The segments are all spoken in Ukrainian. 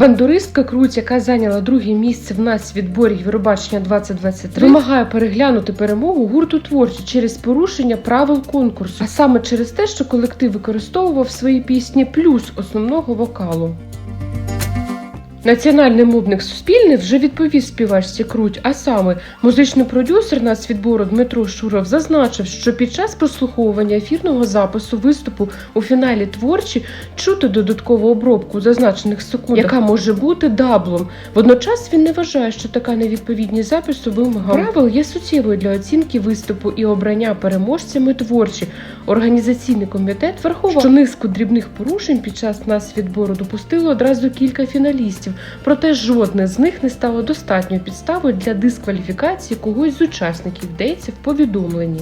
Бандуристка Круть, яка зайняла друге місце в нас відборі Євробачення 2023, вимагає переглянути перемогу гурту творчі через порушення правил конкурсу, а саме через те, що колектив використовував свої пісні плюс основного вокалу. Національний мовник Суспільне вже відповів співачці Круть, а саме музичний продюсер нацвідбору Дмитро Шуров зазначив, що під час прослуховування ефірного запису виступу у фіналі творчі чути додаткову обробку зазначених секундах, яка може бути даблом. Водночас він не вважає, що така невідповідність запису вимогам правил є суттєвою для оцінки виступу і обрання переможцями творчі. Організаційний комітет врахував, що низку дрібних порушень під час нас відбору допустило одразу кілька фіналістів, проте жодне з них не стало достатньою підставою для дискваліфікації когось з учасників, йдеться в повідомленні.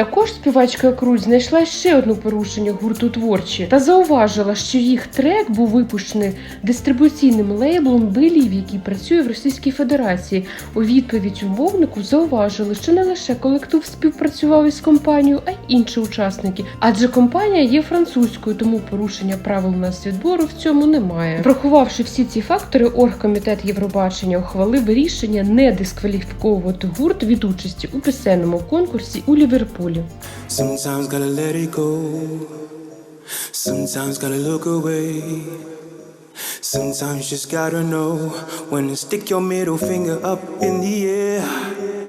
Також співачка Круть знайшла ще одне порушення гурту творчі та зауважила, що їх трек був випущений дистрибуційним лейблом Белів, який працює в Російській Федерації. У відповідь умовнику зауважили, що не лише колектив співпрацював із компанією, а й інші учасники. Адже компанія є французькою, тому порушення правил нас відбору в цьому немає. Врахувавши всі ці фактори, оргкомітет Євробачення ухвалив рішення не дискваліфіковувати гурт від участі у пісенному конкурсі у Ліверпулі. Sometimes gotta look away. Sometimes just gotta know when to stick your middle finger up in the air.